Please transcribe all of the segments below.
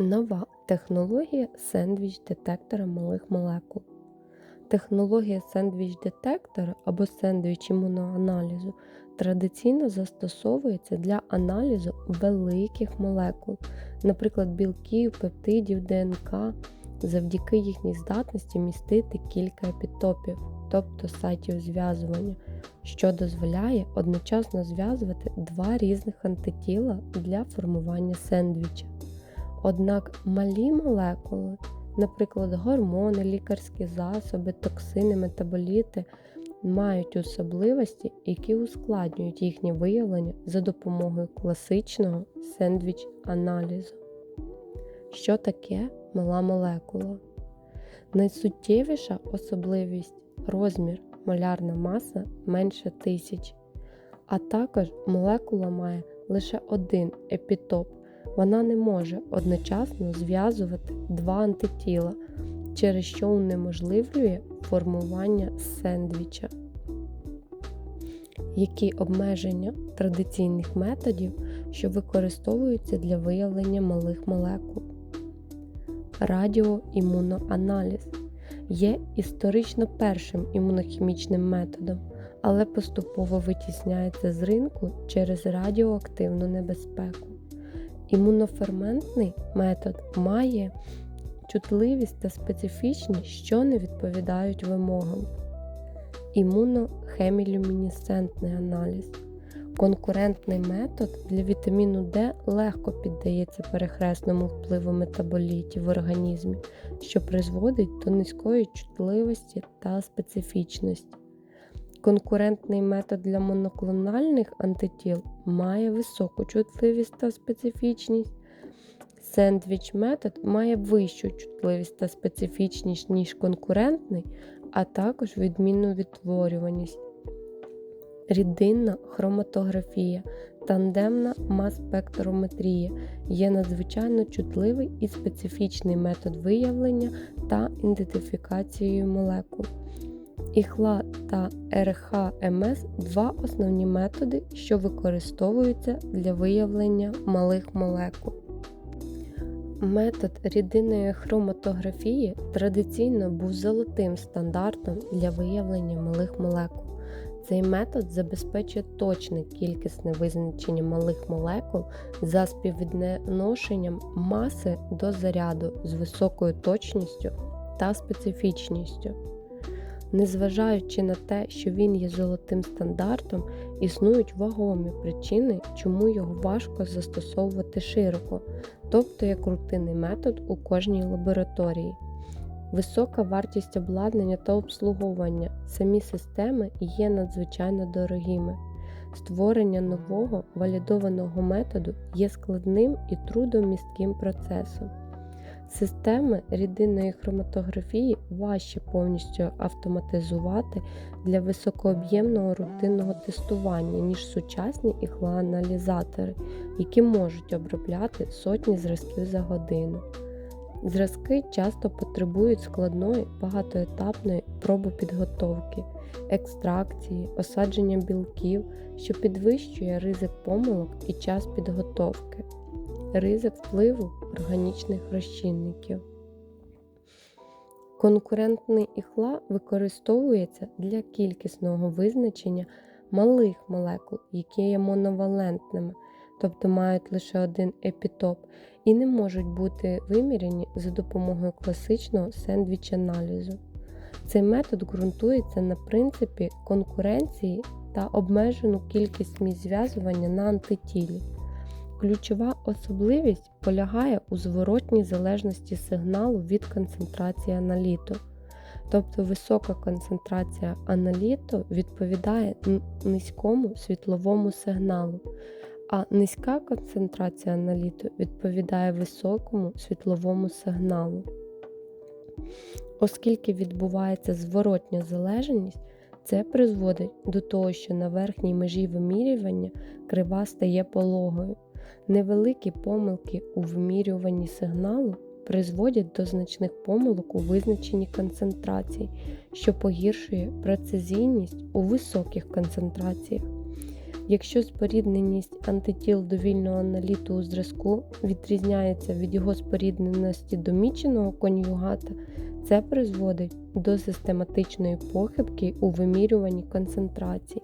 Нова технологія сендвіч-детектора малих молекул. Технологія сендвіч-детектора або сендвіч імуноаналізу традиційно застосовується для аналізу великих молекул, наприклад, білків, пептидів, ДНК, завдяки їхній здатності містити кілька епітопів, тобто сайтів зв'язування, що дозволяє одночасно зв'язувати два різних антитіла для формування сендвіча. Однак малі молекули, наприклад, гормони, лікарські засоби, токсини, метаболіти, мають особливості, які ускладнюють їхнє виявлення за допомогою класичного сендвіч-аналізу. Що таке мала молекула? Найсуттєвіша особливість розмір, молярна маса менше тисяч, а також молекула має лише один епітоп. Вона не може одночасно зв'язувати два антитіла, через що унеможливлює формування сендвіча. Які обмеження традиційних методів, що використовуються для виявлення малих молекул? Радіоімуноаналіз є історично першим імунохімічним методом, але поступово витісняється з ринку через радіоактивну небезпеку. Імуноферментний метод має чутливість та специфічність, що не відповідають вимогам. Імунохемілюмінесцентний аналіз. Конкурентний метод для вітаміну Д легко піддається перехресному впливу метаболітів в організмі, що призводить до низької чутливості та специфічності. Конкурентний метод для моноклональних антитіл має високу чутливість та специфічність. Сендвіч метод має вищу чутливість та специфічність, ніж конкурентний, а також відмінну відтворюваність. Рідинна хроматографія, тандемна мас-спектрометрія є надзвичайно чутливий і специфічний метод виявлення та ідентифікації молекул. Іхла та РХМС два основні методи, що використовуються для виявлення малих молекул. Метод рідинної хроматографії традиційно був золотим стандартом для виявлення малих молекул. Цей метод забезпечує точне кількісне визначення малих молекул за співвідношенням маси до заряду з високою точністю та специфічністю. Незважаючи на те, що він є золотим стандартом, існують вагомі причини, чому його важко застосовувати широко, тобто як рутинний метод у кожній лабораторії. Висока вартість обладнання та обслуговування самі системи є надзвичайно дорогими. Створення нового валідованого методу є складним і трудомістким процесом. Системи рідинної хроматографії важче повністю автоматизувати для високооб'ємного рутинного тестування, ніж сучасні іхлоаналізатори, які можуть обробляти сотні зразків за годину. Зразки часто потребують складної багатоетапної пробопідготовки, екстракції, осадження білків, що підвищує ризик помилок і час підготовки, ризик впливу органічних розчинників. Конкурентний іхла використовується для кількісного визначення малих молекул, які є моновалентними, тобто мають лише один епітоп, і не можуть бути виміряні за допомогою класичного сендвіч-аналізу. Цей метод ґрунтується на принципі конкуренції та обмежену кількість місць зв'язування на антитілі. Ключова особливість полягає у зворотній залежності сигналу від концентрації аналіту. Тобто висока концентрація аналіту відповідає низькому світловому сигналу, а низька концентрація аналіту відповідає високому світловому сигналу. Оскільки відбувається зворотня залежність, це призводить до того, що на верхній межі вимірювання крива стає пологою. Невеликі помилки у вимірюванні сигналу призводять до значних помилок у визначенні концентрацій, що погіршує прецизійність у високих концентраціях. Якщо спорідненість антитіл до вільного аналіту у зразку відрізняється від його спорідненості до міченого конюгата, це призводить до систематичної похибки у вимірюванні концентрацій.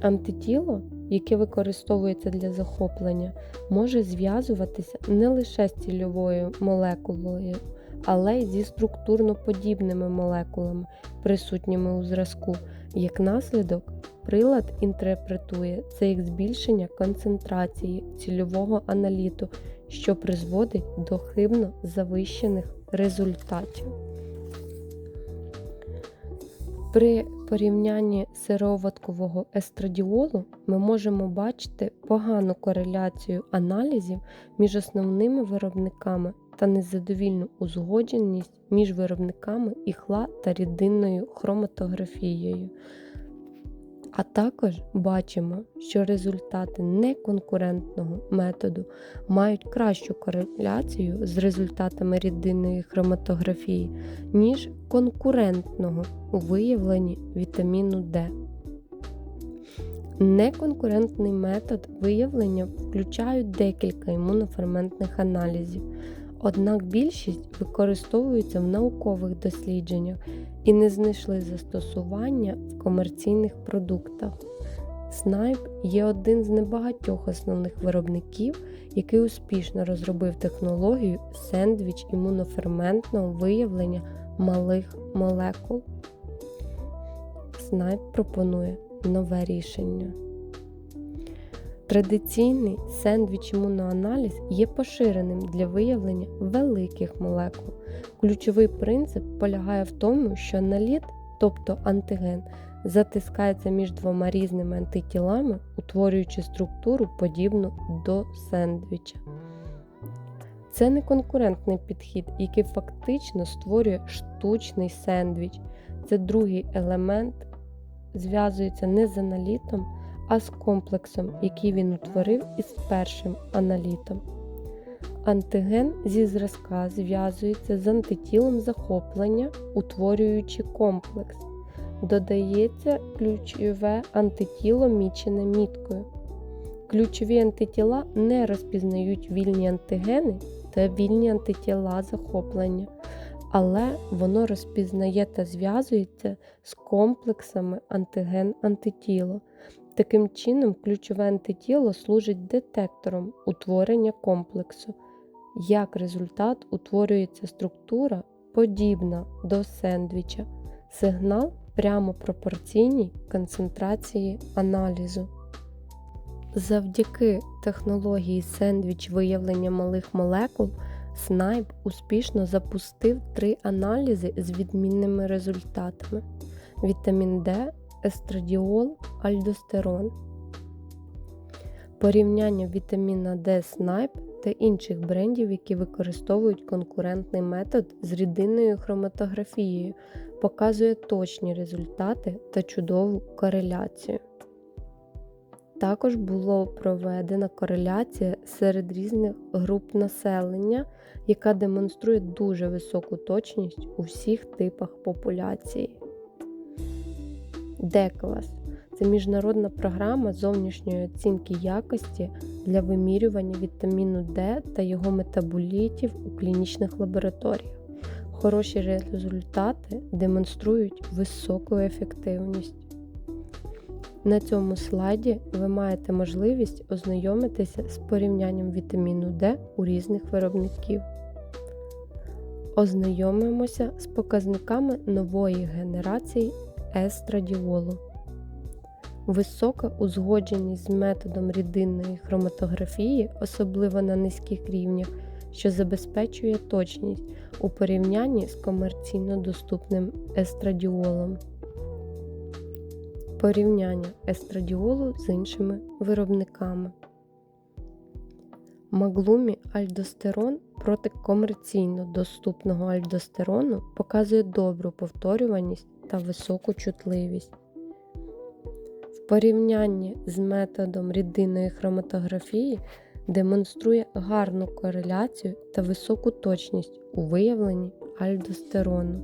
Антитіло, яке використовується для захоплення, може зв'язуватися не лише з цільовою молекулою, але й зі структурно подібними молекулами, присутніми у зразку. Як наслідок, прилад інтерпретує це як збільшення концентрації цільового аналіту, що призводить до хибно завищених результатів. При порівнянні сироваткового естрадіолу ми можемо бачити погану кореляцію аналізів між основними виробниками та незадовільну узгодженість між виробниками іхла та рідинною хроматографією. А також бачимо, що результати неконкурентного методу мають кращу кореляцію з результатами рідинної хроматографії, ніж конкурентного у виявленні вітаміну D. Неконкурентний метод виявлення включають декілька імуноферментних аналізів, однак більшість використовуються в наукових дослідженнях і не знайшли застосування в комерційних продуктах. Снайп є один з небагатьох основних виробників, який успішно розробив технологію сендвіч імуноферментного виявлення малих молекул. Снайп пропонує нове рішення. Традиційний сендвіч імуноаналіз є поширеним для виявлення великих молекул. Ключовий принцип полягає в тому, що аналіт, тобто антиген, затискається між двома різними антитілами, утворюючи структуру подібну до сендвіча. Це не конкурентний підхід, який фактично створює штучний сендвіч. Це другий елемент, зв'язується не з аналітом, а з комплексом, який він утворив із першим аналітом. Антиген зі зразка зв'язується з антитілом захоплення, утворюючи комплекс. Додається ключове антитіло мічене міткою. Ключові антитіла не розпізнають вільні антигени та вільні антитіла захоплення, але воно розпізнає та зв'язується з комплексами антиген-антитіло. Таким чином, ключове антитіло служить детектором утворення комплексу. Як результат утворюється структура, подібна до сендвіча, сигнал прямо пропорційній концентрації аналізу. Завдяки технології сендвіч виявлення малих молекул Снайп успішно запустив три аналізи з відмінними результатами: вітамін D, естрадіол, альдостерон. Порівняння вітаміна D Снайп та інших брендів, які використовують конкурентний метод з рідинною хроматографією, показує точні результати та чудову кореляцію. Також було проведена кореляція серед різних груп населення, яка демонструє дуже високу точність у всіх типах популяції. Деклас це міжнародна програма зовнішньої оцінки якості для вимірювання вітаміну D та його метаболітів у клінічних лабораторіях. Хороші результати демонструють високу ефективність. На цьому слайді ви маєте можливість ознайомитися з порівнянням вітаміну D у різних виробників. Ознайомимося з показниками нової генерації естрадіолу. Висока узгодженість з методом рідинної хроматографії, особливо на низьких рівнях, що забезпечує точність у порівнянні з комерційно доступним естрадіолом. Порівняння естрадіолу з іншими виробниками. Маглумі альдостерон проти комерційно доступного альдостерону показує добру повторюваність та високу чутливість. В порівнянні з методом рідинної хроматографії демонструє гарну кореляцію та високу точність у виявленні альдостерону.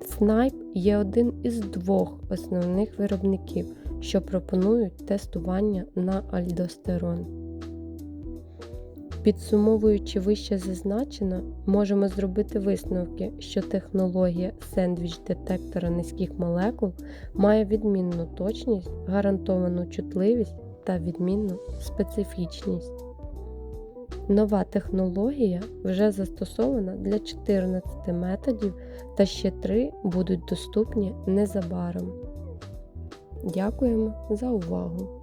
Снайп є один із двох основних виробників, що пропонують тестування на альдостерон. Підсумовуючи вище зазначено, можемо зробити висновки, що технологія сендвіч детектора низьких молекул має відмінну точність, гарантовану чутливість та відмінну специфічність. Нова технологія вже застосована для 14 методів та ще 3 будуть доступні незабаром. Дякуємо за увагу!